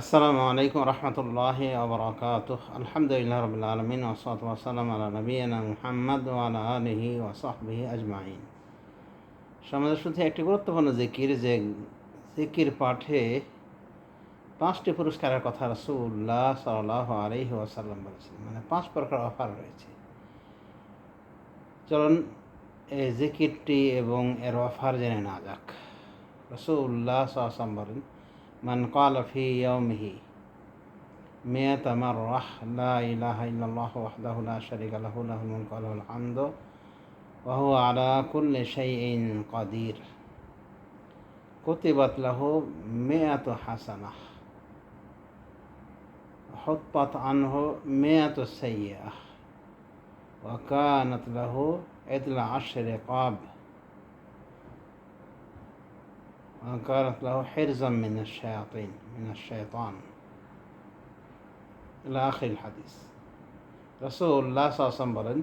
আসসালামু আলাইকুম রহমতুল্লাহ আবরকাত আলহামদুলিল্লাহ রবিল আলমিন ওসালাম আলা নবীনা মুহাম্মদ আলহি ওসাহবিহি আজমাইন। সমাজের শুধু একটি গুরুত্বপূর্ণ জিকির, যে জিকির পাঠে পাঁচটি পুরস্কারের কথা রসুল্লাহ সাল্লাহ আলহি ওয়াসাল্লাম বলেছেন মানে পাঁচ প্রকার অফার রয়েছে। চলুন এই জিকিরটি এবং এর অফার জেনে না যাক। রসুল্লাহ সাল্লাম বলেন من قال في يومه مئة مرة لا إله إلا الله وحده لا شريك له له الملك وله الحمد وهو على كل شيء قدير. كتبت له مئة حسنة حطت عنه مئة سيئة وكانت له إثنى عشر رقاب. وكانت له حرزا من الشياطين من الشيطان إلى آخر الحديث রসুল্লাহ আসলাম বলেন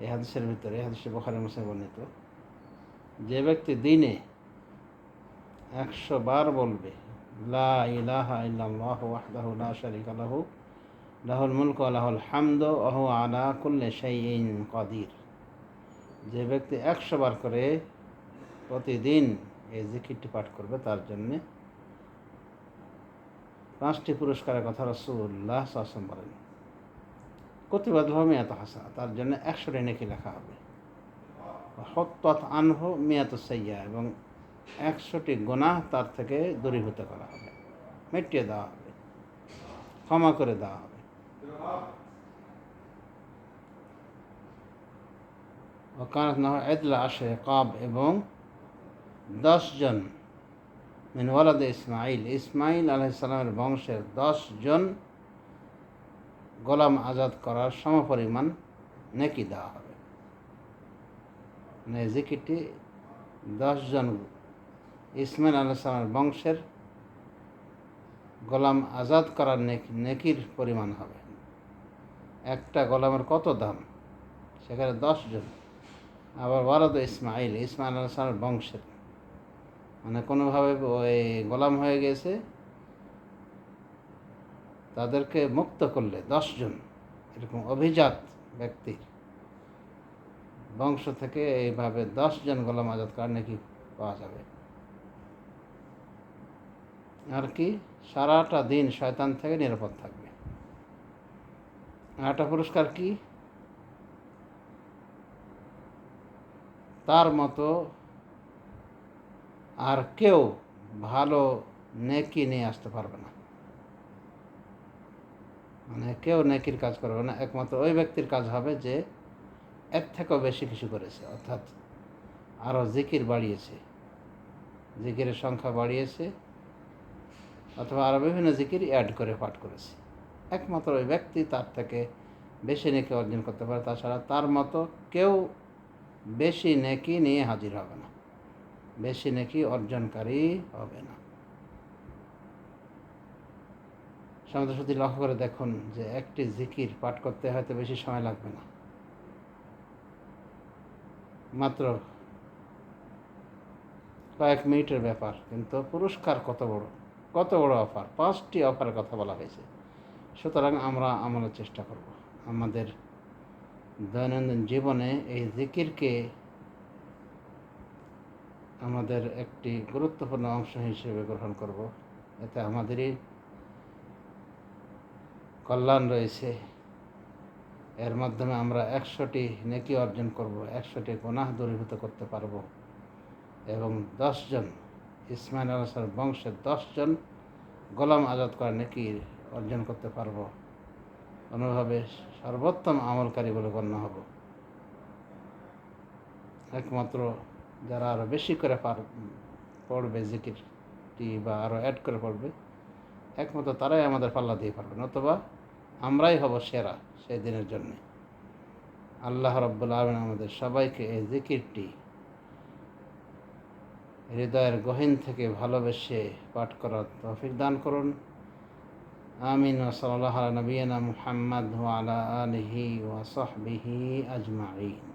এই হাদিসের ভিতরে হাদিসের বখারি মুসলিম বর্ণিত যে ব্যক্তি দিনে একশো বার বলবে লা ইলাহা ইল্লাল্লাহ ওয়াহদাহু লা শারিকা লাহু লাহুল মুলক লাহুল হামদ ওহু আলা কুল্লি শাইইন কাদির যে ব্যক্তি একশো বার করে প্রতিদিন এই জিকিরটি পাঠ করবে, তার জন্যে পাঁচটি পুরস্কারের কথা রসুল্লাহ সাসম বলেন। কতিবাদ মেয়াত হাসা তার জন্য একশোটি নেকি লেখা হবে। হত্তত আনহ মেয়াত সাইয়া এবং একশোটি গোনাহ তার থেকে দূরীভূত করা হবে। মিটিয়ে দেওয়া হবে। ক্ষমা করে দেওয়া হবে। ওকানত না এদলা আসে কাব এবং দশজন মিন ওয়ালাদ ইসমাইল ইসমাইল আলাইসালামের বংশের দশজন গোলাম আজাদ করার সমপরিমাণ নেকি দেওয়া হবে। মানে জিকিরটি দশজন ইসমাইল আলাইসালামের বংশের গোলাম আজাদ করার নেকির পরিমাণ হবে। একটা গোলামের কত দাম? সেখানে দশজন আবার ওয়ালাদ ইসমাইল ইসমাইল আলাইসালামের বংশের মানে কোনোভাবে গোলাম হয়ে গেছে, তাদেরকে মুক্ত করলে দশজন এরকম অভিজাত ব্যক্তির বংশ থেকে এইভাবে দশজন গোলাম আজাদ কার নাকি পাওয়া যাবে? আর কি? সারাটা দিন শয়তান থেকে নিরাপদ থাকবে। আরেকটা পুরস্কার কি? তার মতো আর কেউ ভালো নেকি নিয়ে আসতে পারবে না। মানে কেউ নেকির কাজ করবে না, একমাত্র ওই ব্যক্তির কাজ হবে যে এর থেকেও বেশি কিছু করেছে, অর্থাৎ আরও জিকির বাড়িয়েছে। জিকিরের সংখ্যা বাড়িয়েছে, অথবা আরও বিভিন্ন জিকির অ্যাড করে, পাঠ করেছে। একমাত্র ওই ব্যক্তি তার থেকে বেশি নেকি অর্জন করতে পারে, তাছাড়া তার মতো কেউ বেশি নেকি নিয়ে হাজির হবে না। বেশি নাকি অর্জনকারী হবে না। সমাজ যদি লক্ষ্য করে দেখুন যে একটি জিকির পাঠ করতে হয়তো বেশি সময় লাগবে না। মাত্র কয়েক মিনিটের ব্যাপার, কিন্তু পুরস্কার কত বড় কত বড় অফার, পাঁচটি অফারের কথা বলা হয়েছে। সুতরাং আমরা আমলের চেষ্টা করব। আমাদের দৈনন্দিন জীবনে এই জিকিরকে আমাদের একটি গুরুত্বপূর্ণ অংশ হিসেবে গ্রহণ করব। এতে আমাদেরই কল্যাণ রয়েছে। এর মাধ্যমে আমরা একশোটি নেকি অর্জন করব, একশোটি গোনাহ দূরীভূত করতে পারব এবং দশজন, ইসমাইল আলসার বংশের দশজন গোলাম আজাদ করা নেকি অর্জন করতে পারব। অনুভাবে সর্বোত্তম আমলকারী বলে গণ্য হব। একমাত্র যারা আরও বেশি করে পার পড়বে জিকিরটি বা আরও অ্যাড করে পড়বে, একমাত্র তারাই আমাদের পাল্লা দিয়ে পারবেন। অথবা আমরাই হব সেরা সেই দিনের জন্যে। আল্লাহ রব্বুল আলমিন আমাদের সবাইকে এই জিকিরটি হৃদয়ের গহীন থেকে ভালোবেসে পাঠ করার তৌফিক দান করুন। আমিন। ওসলাল্লাহ নবীনা মুহাম্মদ আলা আলহি ওয়াসহবিহি আজমাইন।